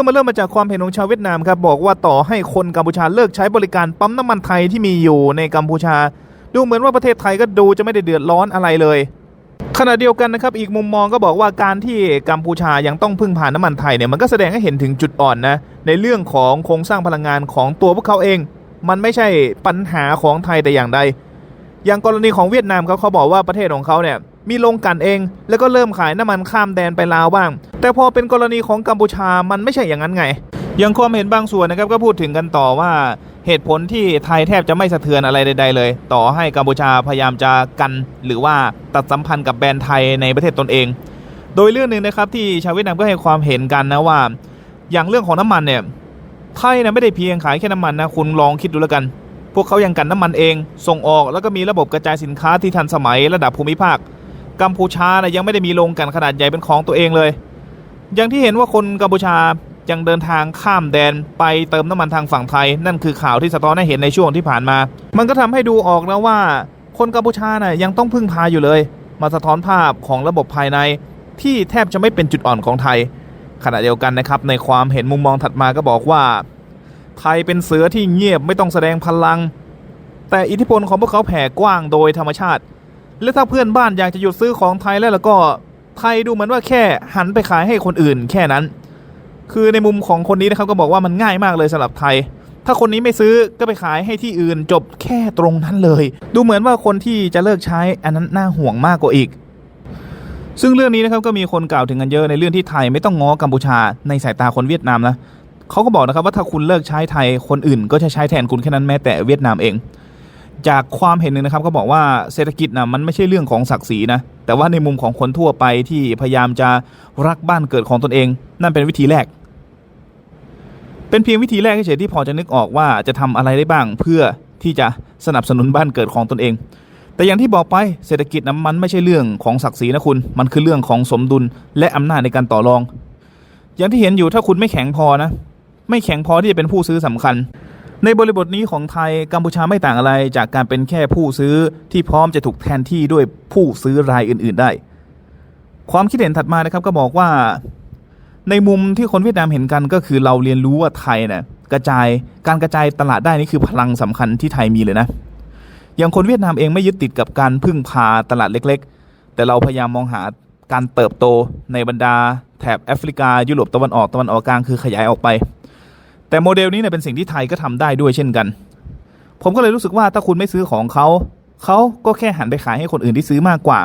รื่องมันเริ่มมาจากความเห็นของชาวเวียดนามครับบอกว่าต่อให้คนกัมพูชาเลิกใช้บริการปั๊มน้ำมันไทยที่มีอยู่ในกัมพูชา ดูเหมือนว่าประเทศไทยก็ดูจะไม่ได้เดือดร้อนอะไรเลยขณะเดียวกันนะครับอีกมุมมองก็บอกว่าการที่กัมพูชายังต้องพึ่งพาน้ำมันไทยเนี่ยมันก็แสดงให้เห็นถึงจุดอ่อนนะในเรื่องของโครงสร้างพลังงานของตัวพวกเขาเอง มันไม่ใช่ปัญหาของไทยแต่อย่างใด อย่างกรณีของเวียดนามเขาเขาบอกว่าประเทศของเขาเนี่ย มีโรงกันเอง แล้วก็เริ่มขายน้ำมันข้ามแดนไปลาวบ้าง แต่พอเป็นกรณีของกัมพูชามันไม่ใช่อย่างนั้นไงอย่างความเห็นบางส่วนนะครับก็พูดถึงกันต่อว่าเหตุผลที่ไทยแทบจะไม่สะเทือนอะไรใด ๆ เลย ต่อให้กัมพูชาพยายามจะกัน หรือว่าตัดสัมพันธ์กับแบรนด์ไทยในประเทศตนเอง โดยเรื่องหนึ่งนะครับที่ชาวเวียดนามก็ให้ความเห็นกันนะว่า อย่างเรื่องของน้ำมันเนี่ยไทยนะไม่ได้เพียงขายแค่น้ำมันนะคุณลองคิดดูแล้วกัน พวกเขายังกันน้ำมันเอง ส่งออกแล้วก็มีระบบกระจายสินค้าที่ทันสมัยระดับภูมิภาค กัมพูชานะยังไม่ได้มีโรงกันขนาดใหญ่เป็นของตัวเองเลย อย่างที่เห็นว่าคนกัมพูชายังเดินทางข้ามแดนไปเติมน้ำมันทางฝั่งไทย นั่นคือข่าวที่สะท้อนให้เห็นในช่วงที่ผ่านมา มันก็ทำให้ดูออกนะว่า คนกัมพูชานะ่ะยังต้องพึ่งพาอยู่เลย มาสะท้อนภาพของระบบภายใน ที่แทบจะไม่เป็นจุดอ่อนของไทย ขณะเดียวกันนะครับ ในความเห็นมุมมองถัดมาก็บอกว่า ไทยเป็นเสือที่เงียบไม่ต้องแสดงพลัง แต่อิทธิพลของพวกเขาแผ่กว้างโดยธรรมชาติ และถ้าเพื่อนบ้านอยากจะหยุดซื้อของไทยแล้วแล้วก็ไทยดูเหมือนว่าแค่หันไปขายให้คนอื่นแค่นั้น คือในมุมของคนนี้นะครับก็บอกว่ามันง่ายมากเลยสำหรับไทย ถ้าคนนี้ไม่ซื้อก็ไปขายให้ที่อื่นจบแค่ตรงนั้นเลย ดูเหมือนว่าคนที่จะเลิกใช้อันนั้นน่าห่วงมากกว่าอีก ซึ่งเรื่องนี้นะครับก็มีคนกล่าวถึงกันเยอะในเรื่องที่ไทยไม่ต้องง้อกัมพูชาในสายตาคนเวียดนามนะเขาก็บอกนะครับว่าถ้าคุณเลิกใช้ไทยคนอื่น ก็จะใช้แทนคุณแค่นั้นแม้แต่เวียดนามเอง จากความเห็นหนึ่งนะครับก็บอกว่าเศรษฐกิจนะมันไม่ใช่เรื่องของศักดิ์ศรีนะแต่ว่าในมุมของคนทั่วไปที่พยายามจะรักบ้านเกิดของตนเอง นั่นเป็นวิธีแรก เป็นเพียงวิธีแรกเฉยๆที่พอจะนึกออกว่าจะทำอะไรได้บ้างเพื่อที่จะสนับสนุนบ้านเกิดของตนเอง แต่อย่างที่บอกไปเศรษฐกิจนะมันไม่ใช่เรื่องของศักดิ์ศรีนะคุณ มันคือเรื่องของสมดุลและอำนาจในการต่อรอง อย่างที่เห็นอยู่ถ้าคุณไม่แข็งพอนะ ไม่แข็งพอที่จะเป็นผู้ซื้อสำคัญ ในบริบทนี้ของไทยกัมพูชาไม่ต่างอะไรจากการเป็นแค่ผู้ซื้อที่พร้อมจะถูกแทนที่ด้วยผู้ซื้อรายอื่น ๆ ได้ ความคิดเห็นถัดมานะครับก็บอกว่า ในมุมที่คนเวียดนามเห็นกันก็คือเราเรียนรู้ว่าไทยเนี่ยกระจายการกระจายตลาดได้นี่คือพลังสำคัญที่ไทยมีเลยนะอย่างคนเวียดนามเองไม่ยึดติดกับการพึ่งพาตลาดเล็ก ๆ แต่เราพยายามมองหาการเติบโตในบรรดาแถบแอฟริกายุโรปตะวันออกตะวันออกกลางคือขยายออกไป แต่โมเดลนี้เนี่ยเป็นสิ่งที่ไทยก็ทำได้ด้วยเช่นกัน ผมก็เลยรู้สึกว่าถ้าคุณไม่ซื้อของเขาเขาก็แค่หันไปขายให้คนอื่นที่ซื้อมากกว่า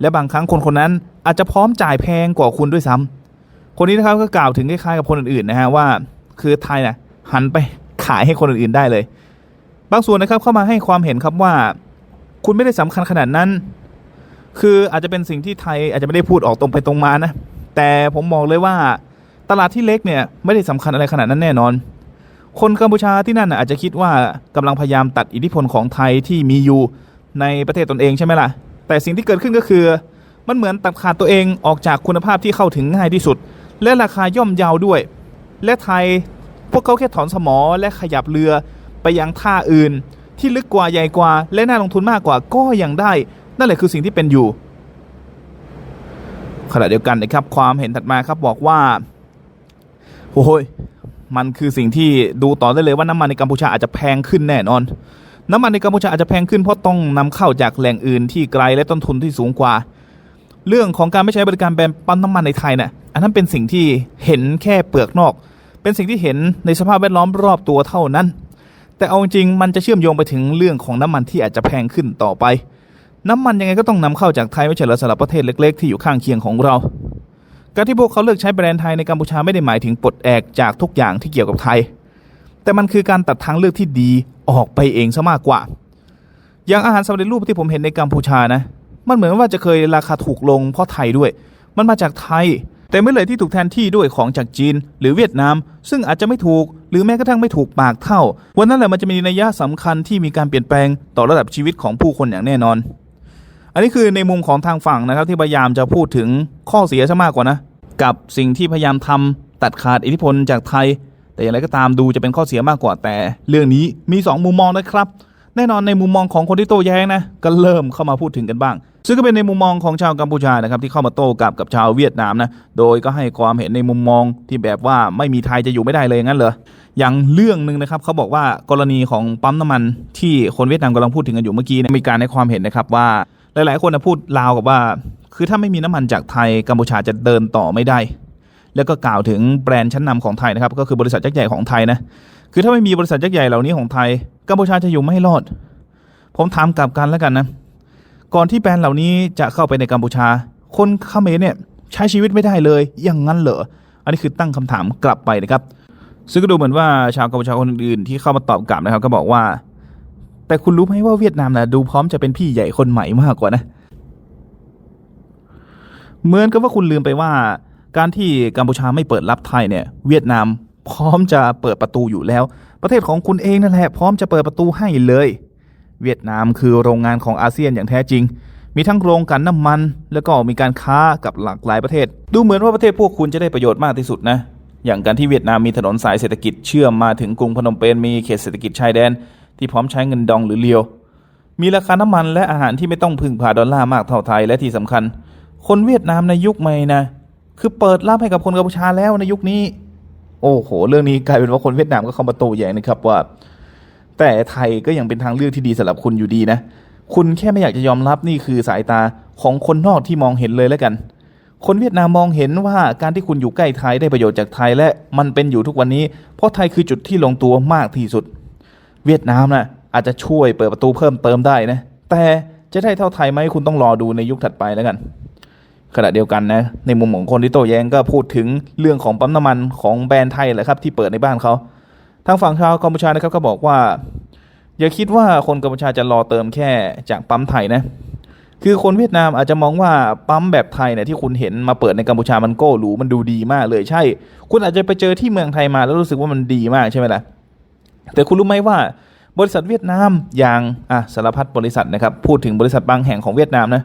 และบางครั้งคนคนนั้นอาจจะพร้อมจ่ายแพงกว่าคุณด้วยซ้ำคนนี้นะครับก็กล่าวถึงคล้ายๆกับคนอื่นๆนะฮะว่า คือไทยนะหันไปขายให้คนอื่นๆได้เลย บางส่วนนะครับเข้ามาให้ความเห็นครับว่า คุณไม่ได้สำคัญขนาดนั้น คืออาจจะเป็นสิ่งที่ไทยอาจจะไม่ได้พูดออกตรงไปตรงมานะแต่ผมมองเลยว่า ตลาดที่เล็กเนี่ยไม่ได้สำคัญอะไรขนาดนั้นแน่นอน คนกัมพูชาที่นั่นอาจจะคิดว่ากำลังพยายามตัดอิทธิพลของไทยที่มีอยู่ในประเทศตนเองใช่ไหมล่ะ แต่สิ่งที่เกิดขึ้นก็คือมันเหมือนตัดขาดตัวเองออกจากคุณภาพที่เข้าถึงง่ายที่สุด และราคาย่อมเยาวด้วย และไทยพวกเขาแค่ถอนสมอและขยับเรือไปยังท่าอื่น ที่ลึกกว่าใหญ่กว่า และน่าลงทุนมากกว่าก็ยังได้ นั่นแหละคือสิ่งที่เป็นอยู่ขณะเดียวกันนะครับความเห็นถัดมาครับบอกว่า โอ้ยมันคือสิ่งที่ดูต่อได้เลยว่าน้ำมันในกัมพูชาอาจจะแพงขึ้นแน่นอน น้ำมันในกัมพูชาอาจจะแพงขึ้นเพราะต้องนำเข้าจากแหล่งอื่นที่ไกลและต้นทุนที่สูงกว่า เรื่องของการไม่ใช้บริการแบรนด์ปั๊มน้ำมันในไทยน่ะอันนั้นเป็นสิ่งที่เห็นแค่เปลือกนอก เป็นสิ่งที่เห็นในสภาพแวดล้อมรอบตัวเท่านั้น แต่เอาจริงมันจะเชื่อมโยงไปถึงเรื่องของน้ำมันที่อาจจะแพงขึ้นต่อไป น้ำมันยังไงก็ต้องนำเข้าจากไทยไม่ใช่หรือสำหรับประเทศเล็ก ๆ ที่อยู่ข้างเคียงของเรา การที่พวกเขาเลือกใช้แบรนด์ไทยในกัมพูชาไม่ได้หมายถึงปลดแอกจากทุกอย่างที่เกี่ยวกับไทย แต่มันคือการตัดทางเลือกที่ดีออกไปเองซะมากกว่า อย่างอาหารสำเร็จรูปที่ผมเห็นในกัมพูชานะ มันเหมือนว่าจะเคยราคาถูกลงเพราะไทยด้วย มันมาจากไทย แต่ไม่เลยที่ถูกแทนที่ด้วยของจากจีน หรือเวียดนาม ซึ่งอาจจะไม่ถูก หรือแม้กระทั่งไม่ถูกปากเท่า วันนั้นแหละมันจะมีนัยยะสำคัญที่มีการเปลี่ยนแปลงต่อระดับชีวิตของผู้คนอย่างแน่นอน อันนี้คือในมุมของทางฝั่งนะครับที่พยายามจะพูดถึงข้อเสียซะมากกว่านะ กับสิ่งที่พยายามทำตัดขาดอิทธิพลจากไทย แต่อย่างไรก็ตามดูจะเป็นข้อเสียมากกว่าแต่เรื่องนี้มี 2 มุมมองนะครับ แน่นอนในมุมมองของคนที่โต้แย้งนะก็เริ่มเข้ามาพูดถึงกันบ้าง ซึ่งก็เป็นในมุมมองของชาวกัมพูชานะครับที่เข้ามาโต้กลับกับชาวเวียดนามนะโดยก็ให้ความเห็นในมุมมองที่แบบว่าไม่มีไทยจะอยู่ไม่ได้เลยงั้นเหรออย่างเรื่องหนึ่งนะครับเขาบอกว่ากรณีของปั๊มน้ำมันที่คนเวียดนามกำลังพูดถึงกันอยู่เมื่อกี้นี่ยมีการให้ความเห็นนะครับว่าหลาย ๆ คนนะพูดลาวกับว่า คือถ้าไม่มีน้ำมันจากไทยกัมพูชาจะเดินต่อไม่ได้ แล้วก็กล่าวถึงแบรนด์ชั้นนำของไทยนะครับ ก็คือบริษัทยักษ์ใหญ่ของไทยนะ คือถ้าไม่มีบริษัทยักษ์ใหญ่เหล่านี้ของไทยกัมพูชาจะอยู่ไม่รอด ผมถามกลับกันแล้วกันนะ ก่อนที่แบรนด์เหล่านี้จะเข้าไปในกัมพูชา คนเขมรเนี่ยใช้ชีวิตไม่ได้เลย อย่างนั้นเหรอ อันนี้คือตั้งคำถามกลับไปนะครับ ซึ่งก็ดูเหมือนว่าชาวกัมพูชาคนอื่นที่เข้ามาตอบกลับนะครับ ก็บอกว่า แต่คุณรู้ไหมว่าเวียดนามนะดูพร้อมจะเป็นพี่ใหญ่คนใหม่มากกว่านะ เหมือนกับว่าคุณลืมไปว่า การที่กัมพูชาไม่เปิดรับไทยเนี่ย เวียดนามพร้อมจะเปิดประตูอยู่แล้ว ประเทศของคุณเองนั่นแหละ พร้อมจะเปิดประตูให้เลย เวียดนามคือโรงงานของอาเซียนอย่างแท้จริง มีทั้งโรงกลันน้ำมัน แล้วก็มีการค้ากับหลากหลายประเทศ ดูเหมือนว่าประเทศพวกคุณจะได้ประโยชน์มากที่สุดนะอย่างการที่เวียดนามมีถนนสายเศรษฐกิจเชื่อมมาถึงกรุงพนมเปญมีเขตเศรษฐกิจชายแดน ที่พร้อมใช้เงินดองหรือเลียว มีราคาน้ำมันและอาหารที่ไม่ต้องพึ่งพาดอลลาร์มากเท่าไทยและที่สำคัญ คนเวียดนามในยุคใหม่นะคือเปิดรับให้กับคนกัมพูชาแล้วในยุคนี้ โอ้โห เรื่องนี้กลายเป็นว่าคนเวียดนามก็เข้ามาโต้แย้งนะครับว่า แต่ไทยก็ยังเป็นทางเลือกที่ดีสำหรับคุณอยู่ดีนะ คุณแค่ไม่อยากจะยอมรับนี่คือสายตาของคนนอกที่มองเห็นเลยแล้วกัน คนเวียดนามมองเห็นว่าการที่คุณอยู่ใกล้ไทยได้ประโยชน์จากไทยและมันเป็นอยู่ทุกวันนี้ เพราะไทยคือจุดที่ลงตัวมากที่สุด เวียดนามนะอาจจะช่วยเปิดประตูเพิ่มเติมได้นะ แต่จะได้เท่าไทยไหมคุณต้องรอดูในยุคถัดไปแล้วกัน ขณะเดียวกันนะในมุมของคนที่โต้แย้งก็พูดถึงเรื่องของปั๊มน้ำมันของแบรนด์ไทยแหละครับที่เปิดในบ้านเขาทางฝั่งชาวกัมพูชานะครับก็บอกว่า อย่าคิดว่าคนกัมพูชาจะรอเติมแค่จากปั๊มไทยนะคือคนเวียดนามอาจจะมองว่าปั๊มแบบไทยเนี่ยที่คุณเห็นมาเปิดในกัมพูชามันโก้หรูมันดูดีมากเลยใช่ คุณอาจจะไปเจอที่เมืองไทยมาแล้วรู้สึกว่ามันดีมากใช่ไหมล่ะแต่คุณรู้ไหมว่าบริษัทเวียดนามอย่างอะสารพัดบริษัทนะครับพูดถึงบริษัทบางแห่งของเวียดนามนะ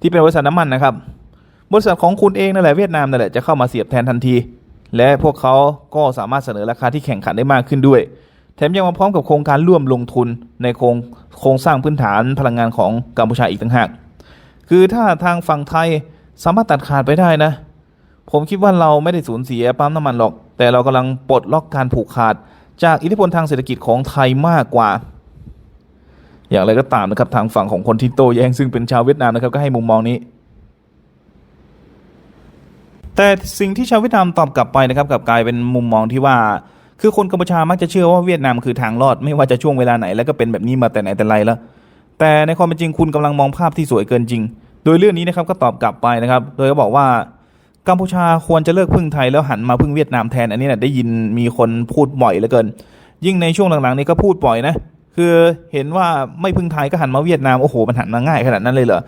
ที่เป็นบริษัทน้ำมันนะครับ บริษัทของคุณเองนั่นแหละเวียดนามนั่นแหละจะเข้ามาเสียบแทนทันที และพวกเขาก็สามารถเสนอราคาที่แข่งขันได้มากขึ้นด้วย แถมยังมาพร้อมกับโครงการร่วมลงทุนในโครงโครงสร้างพื้นฐานพลังงานของกัมพูชาอีกต่างหาก คือถ้าทางฝั่งไทยสามารถตัดขาดไปได้นะ ผมคิดว่าเราไม่ได้สูญเสียปั๊มน้ำมันหรอก แต่เรากำลังปลดล็อกการผูกขาด จากอิทธิพลทางเศรษฐกิจของไทยมากกว่าอย่างไรก็ตามนะครับทางฝั่งของคนที่โต้แย้งซึ่งเป็นชาวเวียดนามนะครับก็ให้มุมมองนี้ แต่สิ่งที่ชาวเวียดนามตอบกลับไปนะครับกลับกลายเป็นมุมมองที่ว่า คือคนกัมพูชามักจะเชื่อว่าเวียดนามคือทางรอดไม่ว่าจะช่วงเวลาไหนแล้วก็เป็นแบบนี้มาแต่ไหนแต่ไรแล้ว แต่ในความเป็นจริงคุณกำลังมองภาพที่สวยเกินจริง โดยเรื่องนี้นะครับก็ตอบกลับไปนะครับ โดยก็บอกว่ากัมพูชาควรจะเลิกพึ่งไทยแล้วหันมาพึ่งเวียดนามแทนอันนี้นะได้ยินมีคนพูดบ่อยเหลือเกิน ยิ่งในช่วงหลังๆนี้ก็พูดบ่อยนะคือเห็นว่าไม่พึ่งไทยก็หันมาเวียดนามโอ้โหมันหันมาง่ายขนาดนั้นเลยเหรอ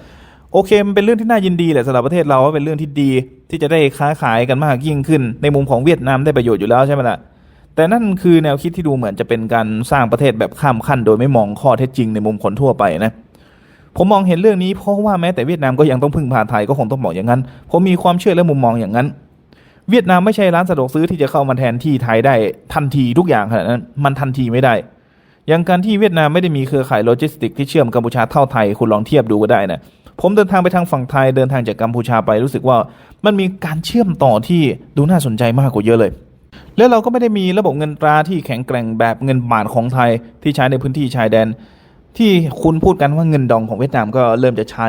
โอเคมันเป็นเรื่องที่น่ายินดีแหละสำหรับประเทศเราว่าเป็นเรื่องที่ดีที่จะได้ค้าขายกันมากยิ่งขึ้น ในมุมของเวียดนามได้ประโยชน์อยู่แล้วใช่ไหมล่ะแต่นั่นคือแนวคิดที่ดูเหมือนจะเป็นการสร้างประเทศแบบข้ามขั้น โดยไม่มองข้อเท็จจริงในมุมคนทั่วไปนะผมมองเห็นเรื่องนี้เพราะว่าแม้แต่เวียดนามก็ยังต้องพึ่งพาไทยก็คงต้องบอกอย่างนั้น ผมมีความเชื่อและมุมมองอย่างนั้น เวียดนามไม่ใช่ร้านสะดวกซื้อที่จะเข้ามาแทนที่ไทยได้ทันทีทุกอย่างขนาดนั้นมันทันทีไม่ได้ อย่างการที่เวียดนามไม่ได้มีเครือข่ายโลจิสติกที่เชื่อมกัมพูชาเท่าไทยคุณลองเทียบดูก็ได้นะผมเดินทางไปทางฝั่งไทยเดินทางจากกัมพูชาไปรู้สึกว่ามันมีการเชื่อมต่อที่ดูน่าสนใจมากกว่าเยอะเลย แล้วเราก็ไม่ได้มีระบบเงินตราที่แข็งแกร่งแบบเงินบาทของไทยที่ใช้ในพื้นที่ชายแดน ที่คุณพูดกันว่าเงินดองของเวียดนามก็เริ่มจะใช้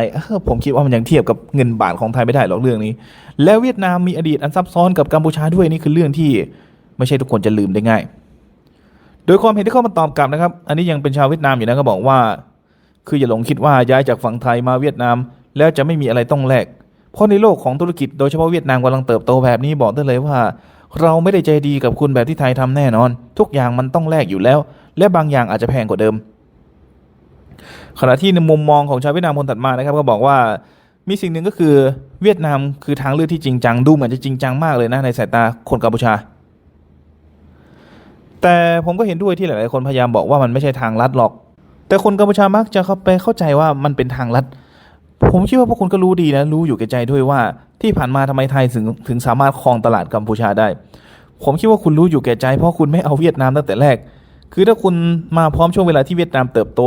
ผมคิดว่ามันยังเทียบกับเงินบาทของไทยไม่ได้หรอกเรื่องนี้ แล้วเวียดนามมีอดีตอันซับซ้อนกับกัมพูชาด้วยนี่คือเรื่องที่ ไม่ใช่ทุกคนจะลืมได้ง่าย โดยความเห็นที่เข้ามาตอบกลับนะครับ อันนี้ยังเป็นชาวเวียดนามอยู่นะก็บอกว่า คืออย่าหลงคิดว่าย้ายจากฝั่งไทยมาเวียดนาม แล้วจะไม่มีอะไรต้องแลก เพราะในโลกของธุรกิจโดยเฉพาะเวียดนามกำลังเติบโตแบบนี้บอกได้เลยว่า เราไม่ได้ใจดีกับคุณแบบที่ไทยทำแน่นอน ทุกอย่างมันต้องแลกอยู่แล้ว และบางอย่างอาจจะแพงกว่าเดิม ขณะที่ในมุมมองของชาวเวียดนามคนถัดมานะครับ ก็บอกว่ามีสิ่งหนึ่งก็คือเวียดนามคือทางเลือกที่จริงจังดูเหมือนจะจริงจังมากเลยนะในสายตาคนกัมพูชา แต่ผมก็เห็นด้วยที่หลาย ๆ คนพยายามบอกว่ามันไม่ใช่ทางลัดหรอก แต่คนกัมพูชามักจะเข้าไปเข้าใจว่ามันเป็นทางลัด ผมคิดว่าพวกคุณก็รู้ดีนะ รู้อยู่แก่ใจด้วยว่าที่ผ่านมาทำไมไทยถึงถึงสามารถครองตลาดกัมพูชาได้ ผมคิดว่าคุณรู้อยู่แก่ใจ เพราะคุณไม่เอาเวียดนามตั้งแต่แรก คือถ้าคุณมาพร้อมช่วงเวลาที่เวียดนามเติบโต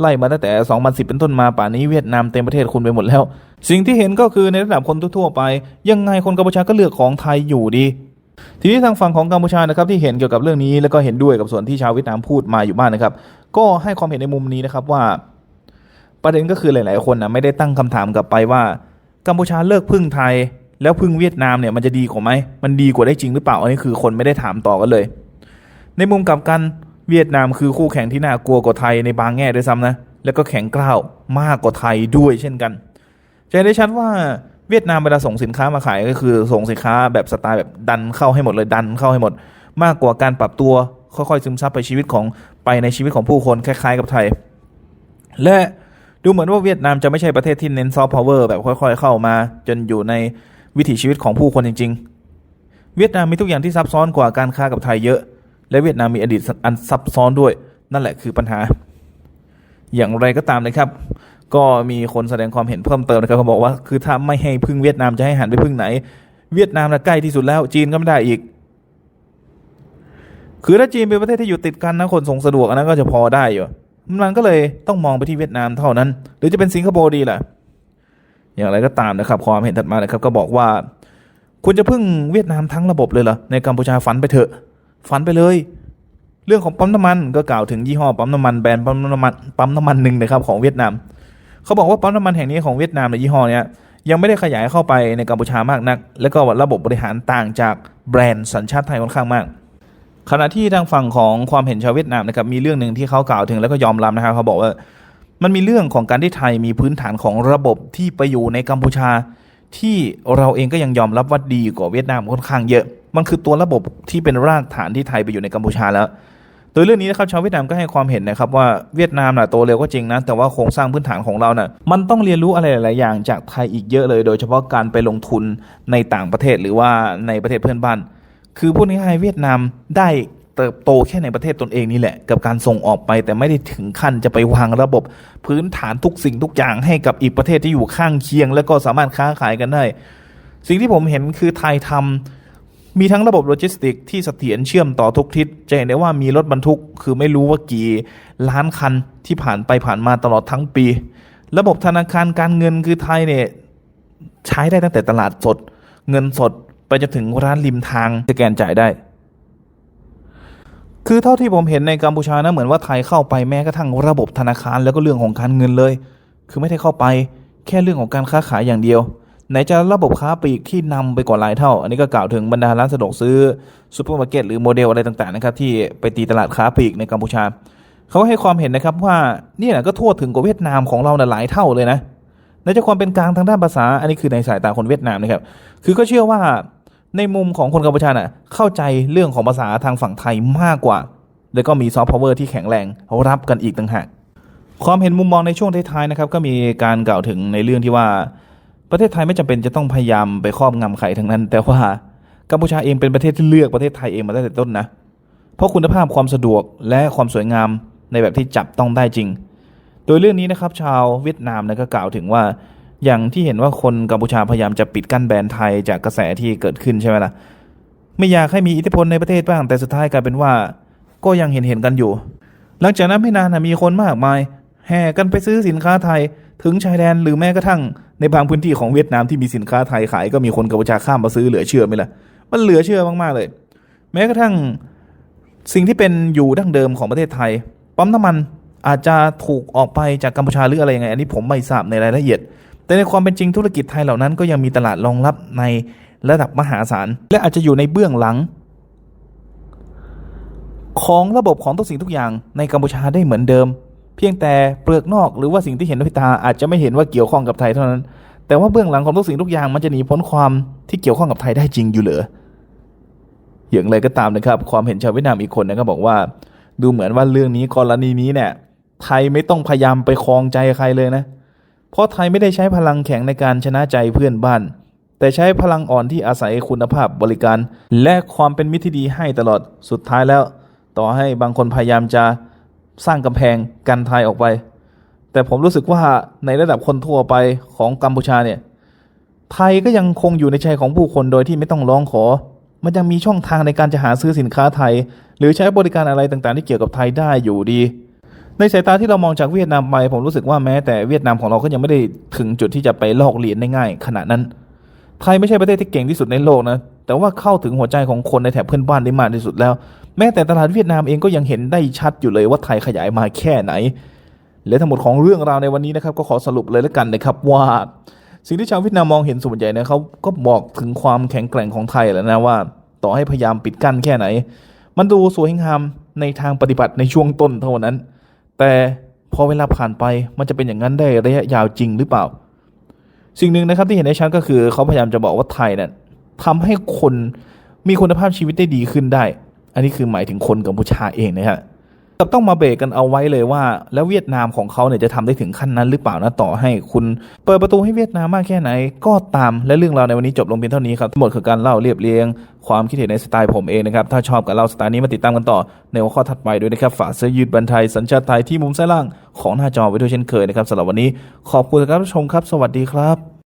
ไล่มาตั้งแต่ 2010 เป็นต้นมาป่านนี้เวียดนามเต็มประเทศคุณไปหมดแล้ว สิ่งที่เห็นก็คือในระดับคนทั่วๆไป ยังไงคนกัมพูชาก็เลือกของไทยอยู่ดี ทีนี้ทางฝั่งของกัมพูชานะครับที่เห็นเกี่ยวกับเรื่องนี้แล้วก็เห็นด้วยกับส่วนที่ชาวเวียดนามพูดมาอยู่บ้างนะครับ ก็ให้ความเห็นในมุมนี้นะครับว่า ประเด็นก็คือหลาย ๆ คนนะไม่ได้ตั้งคำถามกลับไปว่ากัมพูชาเลิกพึ่งไทย แล้วพึ่งเวียดนามเนี่ยมันจะดีกว่าไหมมันดีกว่าได้จริงหรือเปล่าอันนี้คือคนไม่ได้ถามต่อกันเลย ในมุมกลับกันเวียดนามคือคู่แข่งที่น่ากลัวกว่าไทยในบางแง่ด้วยซ้ำนะแล้วก็แข็งกร้าวมากกว่าไทยด้วยเช่นกันจะได้ชัดว่า เวียดนามเวลาส่งสินค้ามาขายก็คือส่งสินค้าแบบสไตล์แบบดันเข้าให้หมดเลยดันเข้าให้หมด มากกว่าการปรับตัวค่อยๆซึมซับไปชีวิตของไปในชีวิตของผู้คนคล้ายๆกับไทย และดูเหมือนว่าเวียดนามจะไม่ใช่ประเทศที่เน้นซอฟต์พาวเวอร์แบบค่อยๆ เข้ามา จนอยู่ในวิถีชีวิตของผู้คนจริง ๆ เวียดนามมีทุกอย่างที่ซับซ้อนกว่าการค้ากับไทยเยอะ และเวียดนามมีอดีตอันซับซ้อนด้วย นั่นแหละคือปัญหา อย่างไรก็ตามนะครับ ก็มีคนแสดงความเห็นเพิ่มเติมนะครับเขาบอกว่าคือถ้าไม่ให้พึ่งเวียดนามจะให้หันไปพึ่งไหน เวียดนามน่ะใกล้ที่สุดแล้วจีนก็ไม่ได้อีก คือถ้าจีนเป็นประเทศที่อยู่ติดกันนะคนส่งสะดวกอันนั้นก็จะพอได้อยู่มันก็เลยต้องมองไปที่เวียดนามเท่านั้น หรือจะเป็นสิงคโปร์ดีล่ะ อย่างไรก็ตามนะครับ ความเห็นถัดมานะครับ ก็บอกว่า คุณจะพึ่งเวียดนามทั้งระบบเลยเหรอในกัมพูชาฝันไปเถอะฝันไปเลยเรื่องของปั๊มน้ำมันก็กล่าวถึงยี่ห้อปั๊มน้ำมันแบรนด์ปั๊มน้ำมันปั๊มน้ำมันหนึ่งนะครับของเวียดนาม เขาบอกว่าปั๊มน้ำมันแห่งนี้ของเวียดนามในยี่ห้อเนี้ยยังไม่ได้ขยายเข้าไปในกัมพูชามากนัก แล้วก็ระบบบริหารต่างจากแบรนด์สัญชาติไทยค่อนข้างมาก ขณะที่ทางฝั่งของความเห็นชาวเวียดนามนะครับมีเรื่องหนึ่งที่เขากล่าวถึงแล้วก็ยอมรับนะครับเขาบอกว่ามันมีเรื่องของการที่ไทยมีพื้นฐานของระบบที่ไปอยู่ในกัมพูชา ที่เราเองก็ยังยอมรับว่าดีกว่าเวียดนามค่อนข้างเยอะ มันคือตัวระบบที่เป็นรากฐานที่ไทยไปอยู่ในกัมพูชาแล้ว โดยเรื่องนี้นะครับชาวเวียดนามก็ให้ความเห็นนะครับว่าเวียดนามน่ะโตเร็วก็จริงนะแต่ว่าโครงสร้างพื้นฐานของเราน่ะมันต้องเรียนรู้อะไรหลาย ๆ อย่างจากไทยอีกเยอะเลย โดยเฉพาะการไปลงทุนในต่างประเทศหรือว่าในประเทศเพื่อนบ้าน คือพูดง่ายๆเวียดนามได้เติบโตแค่ในประเทศตนเองนี่แหละ กับการส่งออกไปแต่ไม่ได้ถึงขั้นจะไปวางระบบพื้นฐานทุกสิ่งทุกอย่างให้กับอีกประเทศที่อยู่ข้างเคียง แล้วก็สามารถค้าขายกันได้ สิ่งที่ผมเห็นคือไทยทำ มีทั้งระบบโลจิสติกที่เสถียรเชื่อมต่อทุกทิศจะเห็นได้ว่ามีรถบรรทุก คือไม่รู้ว่ากี่ล้านคันที่ผ่านไปผ่านมาตลอดทั้งปี ระบบธนาคารการเงินคือไทยเนี่ยใช้ได้ตั้งแต่ตลาดสด เงินสดไปจนถึงร้านริมทางสแกนจ่ายได้ คือเท่าที่ผมเห็นในกัมพูชานะเหมือนว่าไทยเข้าไปแม้กระทั่งระบบธนาคารแล้วก็เรื่องของการเงินเลย คือไม่ได้เข้าไป แค่เรื่องของการค้าขายอย่างเดียว ไหนจะระบบค้าปลีกที่นำไปกว่าหลายเท่า อันนี้ก็กล่าวถึงบรรดาร้านสะดวกซื้อซูเปอร์มาร์เก็ตหรือโมเดลอะไรต่างๆนะครับที่ไปตีตลาดค้าปลีกในกัมพูชาเขาให้ความเห็นนะครับว่านี่ยก็ทั่วถึงกว่าเวียดนามของเราน่ะหลายเท่าเลยนะไหนจะความเป็นกลางทางด้านภาษา อันนี้คือในสายตาคนเวียดนามนะครับ คือก็เชื่อว่าในมุมของคนกัมพูชาน่ะเข้าใจเรื่องของภาษาทางฝั่งไทยมากกว่า แล้วก็มีซอฟต์พาวเวอร์ที่แข็งแรงรับกันอีกต่างหาก ความเห็นมุมมองในช่วงท้ายๆนะครับก็มีการกล่าวถึงในเรื่องที่ว่า ประเทศไทยไม่จำเป็นจะต้องพยายามไปครอบงำใครทั้งนั้น แต่ว่ากัมพูชาเองเป็นประเทศที่เลือกประเทศไทยเองมาตั้งแต่ต้นนะ เพราะคุณภาพความสะดวกและความสวยงามในแบบที่จับต้องได้จริง โดยเรื่องนี้นะครับชาวเวียดนามนะก็กล่าวถึงว่า อย่างที่เห็นว่าคนกัมพูชาพยายามจะปิดกั้นแบรนด์ไทยจากกระแสที่เกิดขึ้นใช่ไหมล่ะ ไม่อยากให้มีอิทธิพลในประเทศบ้าง แต่สุดท้ายกลายเป็นว่า ก็ยังเห็นเห็นกันอยู่ หลังจากนั้นไม่นานนะมีคนมากมาย แห่กันไปซื้อสินค้าไทย ถึงชายแดนหรือแม้กระทั่งในบางพื้นที่ของเวียดนามที่มีสินค้าไทยขายก็มีคนกัมพูชาข้ามมาซื้อเหลือเชื่อไหมล่ะ มันเหลือเชื่อมากๆเลย แม้กระทั่งสิ่งที่เป็นอยู่ดั้งเดิมของประเทศไทย ปั๊มน้ำมันอาจจะถูกออกไปจากกัมพูชาหรืออะไรยังไง อันนี้ผมไม่ทราบในรายละเอียด แต่ในความเป็นจริงธุรกิจไทยเหล่านั้นก็ยังมีตลาดรองรับในระดับมหาศาล และอาจจะอยู่ในเบื้องหลัง ของระบบของทุกสิ่งทุกอย่างในกัมพูชาได้เหมือนเดิม เพียงแต่เปลือกนอกหรือว่าสิ่งที่เห็นด้วยตาอาจจะไม่เห็นว่าเกี่ยวข้องกับไทยเท่านั้น แต่ว่าเบื้องหลังของทุกสิ่งทุกอย่างมันจะหนีพ้นความที่เกี่ยวข้องกับไทยได้จริงอยู่เหรออย่างไรก็ตามนะครับ ความเห็นชาวเวียดนามอีกคนนะก็บอกว่า ดูเหมือนว่าเรื่องนี้กรณีนี้เนี่ยไทยไม่ต้องพยายามไปคลองใจใครเลยนะ เพราะไทยไม่ได้ใช้พลังแข็งในการชนะใจเพื่อนบ้าน แต่ใช้พลังอ่อนที่อาศัยคุณภาพบริการ และความเป็นมิตรที่ดีให้ตลอดสุดท้ายแล้ว ต่อให้บางคนพยายามจะ สร้างกำแพงกันไทยออกไป แต่ผมรู้สึกว่าในระดับคนทั่วไปของกัมพูชาเนี่ย ไทยก็ยังคงอยู่ในใจของผู้คนโดยที่ไม่ต้องร้องขอ มันยังมีช่องทางในการจะหาซื้อสินค้าไทย หรือใช้บริการอะไรต่างๆ ที่เกี่ยวกับไทยได้อยู่ดี ในสายตาที่เรามองจากเวียดนามไป ผมรู้สึกว่าแม้แต่เวียดนามของเราก็ยังไม่ได้ถึงจุดที่จะไปลอกเลียนได้ง่ายขนาดนั้น ไทยไม่ใช่ประเทศที่เก่งที่สุดในโลกนะแต่ว่าเข้าถึงหัวใจของคนในแถบเพื่อนบ้านได้มากที่สุดแล้ว แม้แต่ตลาดเวียดนามเองก็ยังเห็นได้ชัดอยู่เลยว่าไทยขยายมาแค่ไหน และทั้งหมดของเรื่องราวในวันนี้นะครับ ก็ขอสรุปเลยแล้วกันนะครับว่าสิ่งที่ชาวเวียดนามมองเห็นส่วนใหญ่เนี่ยเขาก็บอกถึงความแข็งแกร่งของไทยแล้วนะว่า ต่อให้พยายามปิดกั้นแค่ไหน มันดูสวยงามในทางปฏิบัติในช่วงต้นเท่านั้น แต่พอเวลาผ่านไปมันจะเป็นอย่างนั้นได้ระยะยาวจริงหรือเปล่า สิ่งหนึ่งนะครับที่เห็นได้ชัดก็คือเขาพยายามจะบอกว่าไทยเนี่ยทำให้คนมีคุณภาพชีวิตได้ดีขึ้นได้ อันนี้คือหมายถึงคนกัมพูชาเองนะฮะแต่ต้องมาเบรกกันเอาไว้เลยว่า แล้วเวียดนามของเขาเนี่ยจะทำได้ถึงขั้นนั้นหรือเปล่านะต่อให้คุณเปิดประตูให้เวียดนามมากแค่ไหน ก็ตามและเรื่องราวในวันนี้จบลงเพียงเท่านี้ครับทั้งหมดคือการเล่าเรียบเรียง ความคิดเห็นในสไตล์ผมเองนะครับ ถ้าชอบการเล่าสไตล์นี้มาติดตามกันต่อ ในหัวข้อถัดไปด้วยนะครับ ฝากเสื้อยืดบันไทยสัญชาติไทยที่มุมซ้ายล่างของหน้าจอไว้ด้วยเช่นเคยนะครับสำหรับวันนี้ขอบคุณครับผู้ชมครับ สวัสดีครับ